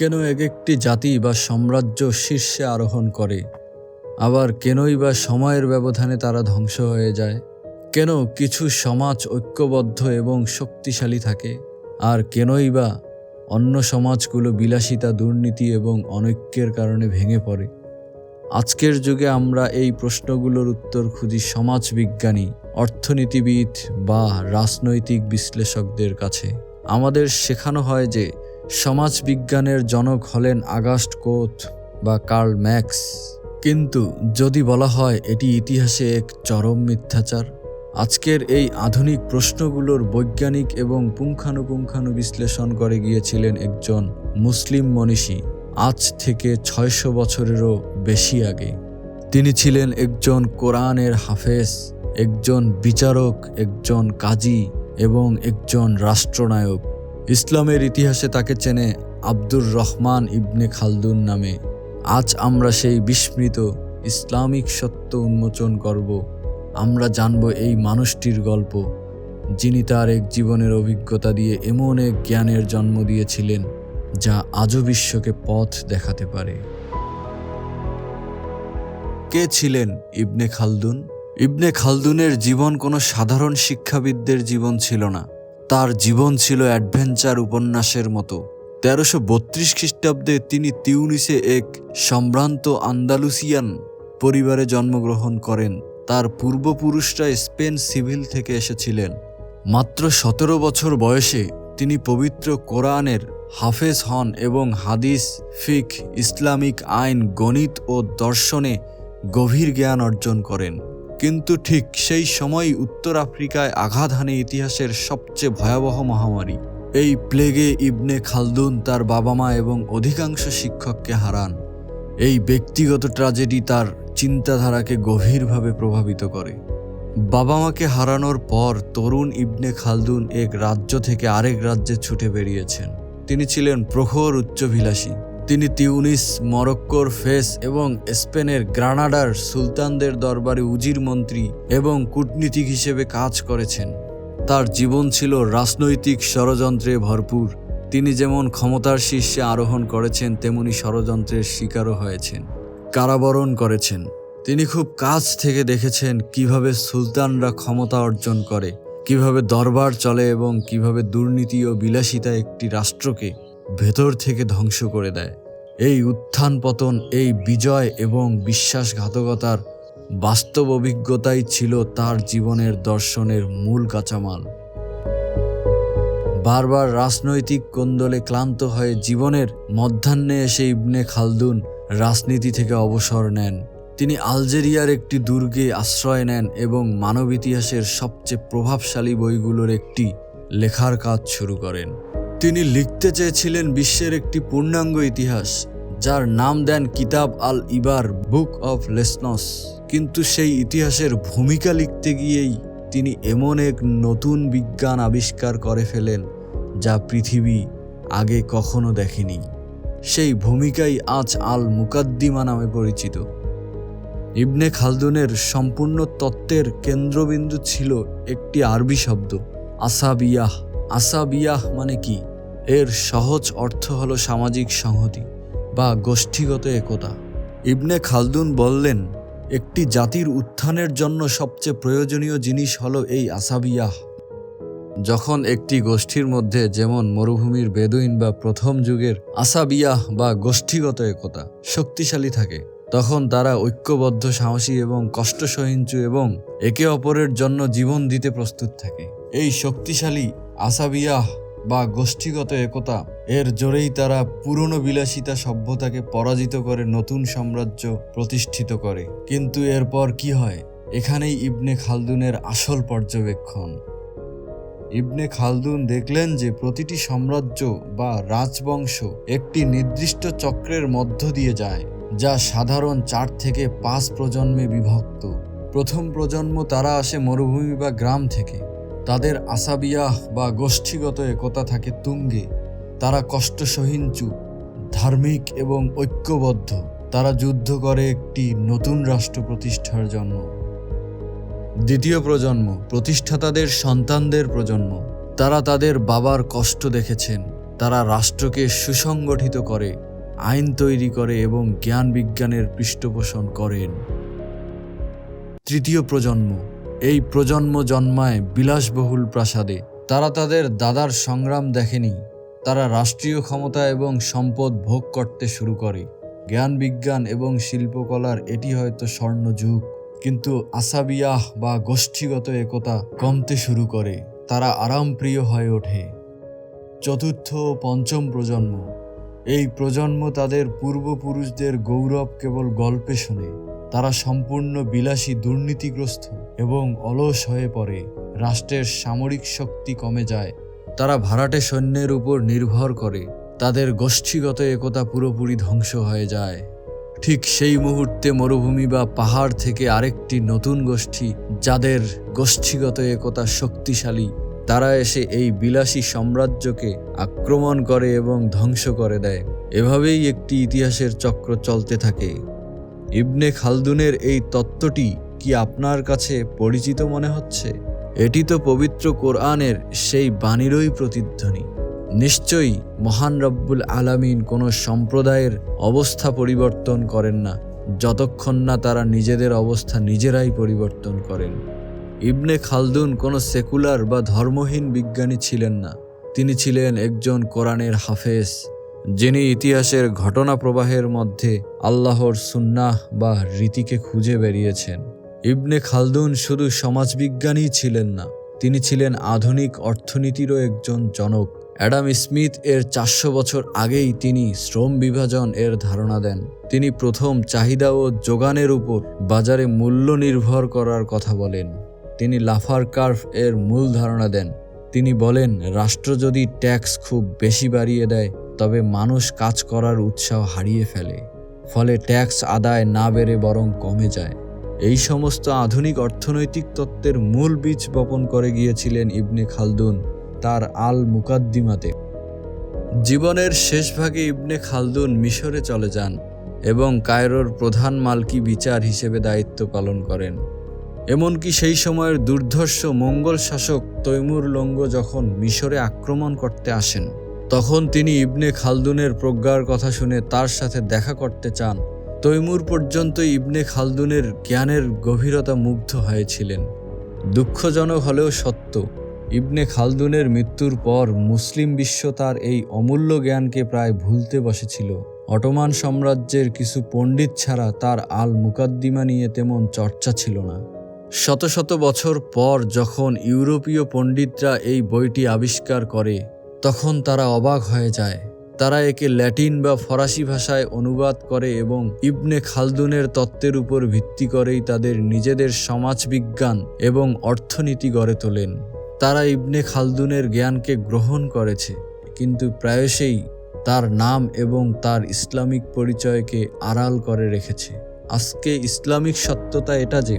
কেন এক একটি জাতি বা সাম্রাজ্য শীর্ষে আরোহণ করে? আবার কেনই বা সময়ের ব্যবধানে তারা ধ্বংস হয়ে যায়? কেন কিছু সমাজ ঐক্যবদ্ধ এবং শক্তিশালী থাকে? আর কেনই বা অন্য সমাজগুলো বিলাসিতা, দুর্নীতি এবং অনৈক্যের কারণে ভেঙে পড়ে? আজকের যুগে আমরা এই প্রশ্নগুলোর উত্তর খুঁজি সমাজবিজ্ঞানী, অর্থনীতিবিদ বা রাজনৈতিক বিশ্লেষকদের কাছে। আমাদের শেখানো হয় যে সমাজবিজ্ঞানের জনক হলেন আগাস্ট কোথ বা কার্ল ম্যাক্স। কিন্তু যদি বলা হয় এটি ইতিহাসে এক চরম মিথ্যাচার, আজকের এই আধুনিক প্রশ্নগুলোর বৈজ্ঞানিক এবং পুঙ্খানুপুঙ্খানু বিশ্লেষণ করে গিয়েছিলেন একজন মুসলিম মনীষী আজ থেকে ছয়শো বছরেরও বেশি আগে। তিনি ছিলেন একজন কোরআনের হাফেজ, একজন বিচারক, একজন কাজী এবং একজন রাষ্ট্রনায়ক। ইসলামের ইতিহাসে তাকে চেনে আব্দুর রহমান ইবনে খালদুন নামে। আজ আমরা সেই বিস্মৃত ইসলামিক সত্য উন্মোচন করব। আমরা জানব এই মানুষটির গল্প, যিনি তার এক জীবনের অভিজ্ঞতা দিয়ে এমন এক জ্ঞানের জন্ম দিয়েছিলেন, যা আজও বিশ্বকে পথ দেখাতে পারে। কে ছিলেন ইবনে খালদুন? ইবনে খালদুনের জীবন কোনো সাধারণ শিক্ষাবিদদের জীবন ছিল না। তার জীবন ছিল অ্যাডভেঞ্চার উপন্যাসের মতো। তেরোশো বত্রিশ খ্রিস্টাব্দে তিনি তিউনিসে এক সম্ভ্রান্ত আন্দালুসিয়ান পরিবারে জন্মগ্রহণ করেন। তার পূর্বপুরুষরা স্পেন সিভিল থেকে এসেছিলেন। মাত্র সতেরো বছর বয়সে তিনি পবিত্র কোরআনের হাফেজ হন এবং হাদিস ফিক ইসলামিক আইন, গণিত ও দর্শনে গভীর জ্ঞান অর্জন করেন। কিন্তু ঠিক সেই সময়ই উত্তর আফ্রিকায় আঘাত হানে ইতিহাসের সবচেয়ে ভয়াবহ মহামারী। এই প্লেগে ইবনে খালদুন তার বাবা মা এবং অধিকাংশ শিক্ষককে হারান। এই ব্যক্তিগত ট্র্যাজেডি তার চিন্তাধারাকে গভীরভাবে প্রভাবিত করে। বাবা মাকে হারানোর পর তরুণ ইবনে খালদুন এক রাজ্য থেকে আরেক রাজ্যে ছুটে বেরিয়েছেন। তিনি ছিলেন প্রখর উচ্চভিলাষী। তিনি তিউনিস, মরক্কোর ফেস এবং স্পেনের গ্রানাডার সুলতানদের দরবারে উজির মন্ত্রী এবং কূটনীতিক হিসেবে কাজ করেছেন। তার জীবন ছিল রাজনৈতিক ষড়যন্ত্রে ভরপুর। তিনি যেমন ক্ষমতার শীর্ষে আরোহণ করেছেন, তেমনি ষড়যন্ত্রের শিকারও হয়েছেন, কারাবরণ করেছেন। তিনি খুব কাছ থেকে দেখেছেন কীভাবে সুলতানরা ক্ষমতা অর্জন করে, কীভাবে দরবার চলে এবং কীভাবে দুর্নীতি ও বিলাসিতা একটি রাষ্ট্রকে ভেতর থেকে ধ্বংস করে দেয়। এই উত্থান পতন, এই বিজয় এবং বিশ্বাসঘাতকতার বাস্তব অভিজ্ঞতাই ছিল তার জীবনের দর্শনের মূল কাঁচামাল। বারবার রাজনৈতিক কোন্দলে ক্লান্ত হয়ে জীবনের মধ্যাহ্নে এসে ইবনে খালদুন রাজনীতি থেকে অবসর নেন। তিনি আলজেরিয়ার একটি দুর্গে আশ্রয় নেন এবং মানব ইতিহাসের সবচেয়ে প্রভাবশালী বইগুলোর একটি লেখার কাজ শুরু করেন। তিনি লিখতে চেয়েছিলেন বিশ্বের একটি পূর্ণাঙ্গ ইতিহাস, যার নাম দেন কিতাব আল ইবার, বুক অফ লেসনস। কিন্তু সেই ইতিহাসের ভূমিকা লিখতে গিয়েই তিনি এমন এক নতুন বিজ্ঞান আবিষ্কার করে ফেলেন, যা পৃথিবী আগে কখনো দেখেনি। সেই ভূমিকাই আজ আল মুকাদ্দিমা নামে পরিচিত। ইবনে খালদুনের সম্পূর্ণ তত্ত্বের কেন্দ্রবিন্দু ছিল একটি আরবি শব্দ, আসাবিয়াহ। আসাবিয়াহ মানে কি? এর সহজ অর্থ হলো সামাজিক সংহতি বা গোষ্ঠীগত একতা। ইবনে খালদুন বললেন, একটি জাতির উত্থানের জন্য সবচেয়ে প্রয়োজনীয় জিনিস হলো এই আসাবিয়াহ। যখন একটি গোষ্ঠীর মধ্যে যেমন মরুভূমির বেদুইন বা প্রথম যুগের আসাবিয়াহ বা গোষ্ঠীগত একতা শক্তিশালী থাকে, তখন তারা ঐক্যবদ্ধ, সাহসী এবং কষ্ট সহিঞ্চু এবং একে অপরের জন্য জীবন দিতে প্রস্তুত থাকে। এই শক্তিশালী আসাবিয়াহ বা গোষ্ঠীগত একতা, এর জোরেই তারা পুরনো বিলাসিতা সভ্যতাকে পরাজিত করে নতুন সাম্রাজ্য প্রতিষ্ঠিত করে। কিন্তু এরপর কি হয়? এখানেই ইবনে খালদুনের আসল পর্যবেক্ষণ। ইবনে খালদুন দেখলেন যে প্রতিটি সাম্রাজ্য বা রাজবংশ একটি নির্দিষ্ট চক্রের মধ্য দিয়ে যায়, যা সাধারণ চার থেকে পাঁচ প্রজন্মে বিভক্ত। প্রথম প্রজন্ম তারা আসে মরুভূমি বা গ্রাম থেকে। তাদের আসাবিয়াহ বা গোষ্ঠীগত একতা থাকে তুঙ্গে। তারা কষ্ট সহিঞ্চু ধার্মিক এবং ঐক্যবদ্ধ। তারা যুদ্ধ করে একটি নতুন রাষ্ট্র প্রতিষ্ঠার জন্য। দ্বিতীয় প্রজন্ম প্রতিষ্ঠাতাদের সন্তানদের প্রজন্ম। তারা তাদের বাবার কষ্ট দেখেছেন। তারা রাষ্ট্রকে সুসংগঠিত করে, আইন তৈরি করে এবং জ্ঞান বিজ্ঞানের পৃষ্ঠপোষণ করেন। তৃতীয় প্রজন্ম এই প্রজন্ম জন্মায় বিলাসবহুল প্রাসাদে। তারা তাদের দাদার সংগ্রাম দেখেনি। তারা রাষ্ট্রীয় ক্ষমতা এবং সম্পদ ভোগ করতে শুরু করে। জ্ঞান, বিজ্ঞান এবং শিল্পকলার এটি হয়তো স্বর্ণযুগ কিন্তু আসাবিয়াহ বা গোষ্ঠীগত একতা কমতে শুরু করে। তারা আরামপ্রিয় হয়ে ওঠে। চতুর্থ ও পঞ্চম প্রজন্ম। এই প্রজন্ম তাদের পূর্বপুরুষদের গৌরব কেবল গল্পে শোনে। তারা সম্পূর্ণ বিলাসী দুর্নীতিগ্রস্ত। এবং অলস হয়ে পড়ে। রাষ্ট্রের সামরিক শক্তি কমে যায়। তারা ভাড়াটে সৈন্যের উপর নির্ভর করে। তাদের গোষ্ঠীগত একতা পুরোপুরি ধ্বংস হয়ে যায়। ঠিক সেই মুহূর্তে মরুভূমি বা পাহাড় থেকে আরেকটি নতুন গোষ্ঠী, যাদের গোষ্ঠীগত একতা শক্তিশালী, তারা এসে এই বিলাসী সাম্রাজ্যকে আক্রমণ করে এবং ধ্বংস করে দেয়। এভাবেই একটি ইতিহাসের চক্র চলতে থাকে। ইবনে খালদুনের এই তত্ত্বটি কি আপনার কাছে পরিচিত মনে হচ্ছে? এটি তো পবিত্র কোরআনের সেই বাণীরই প্রতিধ্বনি। নিশ্চয়ই মহান রব্বুল আলামিন কোনো সম্প্রদায়ের অবস্থা পরিবর্তন করেন না, যতক্ষণ না তারা নিজেদের অবস্থা নিজেরাই পরিবর্তন করেন। ইবনে খালদুন কোনো সেকুলার বা ধর্মহীন বিজ্ঞানী ছিলেন না। তিনি ছিলেন একজন কোরআনের হাফেজ, যিনি ইতিহাসের ঘটনা প্রবাহের মধ্যে আল্লাহর সুন্নাহ বা রীতিকে খুঁজে বেরিয়েছেন। ইবনে খালদুন শুধু সমাজবিজ্ঞানী ছিলেন না, তিনি ছিলেন আধুনিক অর্থনীতিরও একজন জনক। অ্যাডাম স্মিথ এর চারশো বছর আগেই তিনি শ্রম বিভাজন এর ধারণা দেন। তিনি প্রথম চাহিদা ও যোগানের উপর বাজারে মূল্য নির্ভর করার কথা বলেন। তিনি লাফার কার্ভ এর মূল ধারণা দেন। তিনি বলেন, রাষ্ট্র যদি ট্যাক্স খুব বেশি বাড়িয়ে দেয়, তবে মানুষ কাজ করার উৎসাহ হারিয়ে ফেলে। ফলে ট্যাক্স আদায় না বেড়ে বরং কমে যায়। এই সমস্ত আধুনিক অর্থনৈতিক তত্ত্বের মূল বীজ বপন করে গিয়েছিলেন ইবনে খালদুন তার আল মুকাদ্দিমাতে। জীবনের শেষ ভাগে ইবনে খালদুন মিশরে চলে যান এবং কায়রোর প্রধান মালকি বিচার হিসেবে দায়িত্ব পালন করেন। এমনকি সেই সময়ের দুর্ধর্ষ মঙ্গল শাসক তৈমুর লঙ্গ যখন মিশরে আক্রমণ করতে আসেন, তখন তিনি ইবনে খালদুনের প্রজ্ঞার কথা শুনে তার সাথে দেখা করতে চান তৈমুর পর্যন্ত ইবনে খালদুনের জ্ঞানের গভীরতা মুগ্ধ হয়েছিলেন। দুঃখজনক হলেও সত্য, ইবনে খালদুনের মৃত্যুর পর মুসলিম বিশ্ব তার এই অমূল্য জ্ঞানকে প্রায় ভুলতে বসেছিল। অটোমান সাম্রাজ্যের কিছু পণ্ডিত ছাড়া তার আল মুকাদ্দিমা নিয়ে তেমন চর্চা ছিল না। শত শত বছর পর যখন ইউরোপীয় পণ্ডিতরা এই বইটি আবিষ্কার করে, তখন তারা অবাক হয়ে যায়। তারা একে ল্যাটিন বা ফরাসি ভাষায় অনুবাদ করে এবং ইবনে খালদুনের তত্ত্বের উপর ভিত্তি করেই তাদের নিজেদের সমাজবিজ্ঞান এবং অর্থনীতি গড়ে তোলেন। তারা ইবনে খালদুনের জ্ঞানকে গ্রহণ করেছে, কিন্তু প্রায়শই তার নাম এবং তার ইসলামিক পরিচয়কে আড়াল করে রেখেছে। আজকে ইসলামিক সত্যতা এটা যে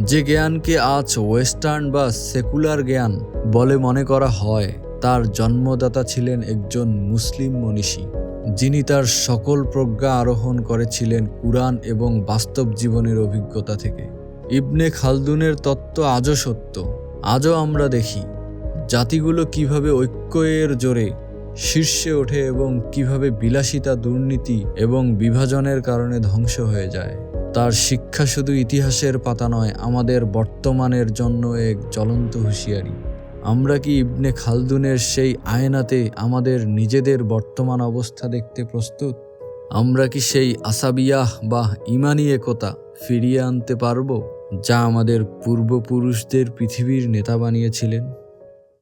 যে জ্ঞানকে আজ ওয়েস্টার্ন বা সেকুলার জ্ঞান বলে মনে করা হয়। তার জন্মদাতা ছিলেন একজন মুসলিম মনীষী। যিনি তার সকল প্রজ্ঞা আরোহণ করেছিলেন কুরআন এবং বাস্তব জীবনের অভিজ্ঞতা থেকে। ইবনে খালদুনের তত্ত্ব আজও সত্য। আজও আমরা দেখি, জাতিগুলো কীভাবে ঐক্য এর জোরে শীর্ষে ওঠে এবং কীভাবে বিলাসিতা, দুর্নীতি এবং বিভাজনের কারণে ধ্বংস হয়ে যায়। তার শিক্ষা শুধু ইতিহাসের পাতা নয়, আমাদের বর্তমানের জন্য এক জ্বলন্ত হুঁশিয়ারি। আমরা কি ইবনে খালদুনের সেই আয়নাতে আমাদের নিজেদের বর্তমান অবস্থা দেখতে প্রস্তুত? আমরা কি সেই আসাবিয়াহ বা ইমানি একতা ফিরিয়ে আনতে পারব, যা আমাদের পূর্বপুরুষদের পৃথিবীর নেতা বানিয়েছিলেন?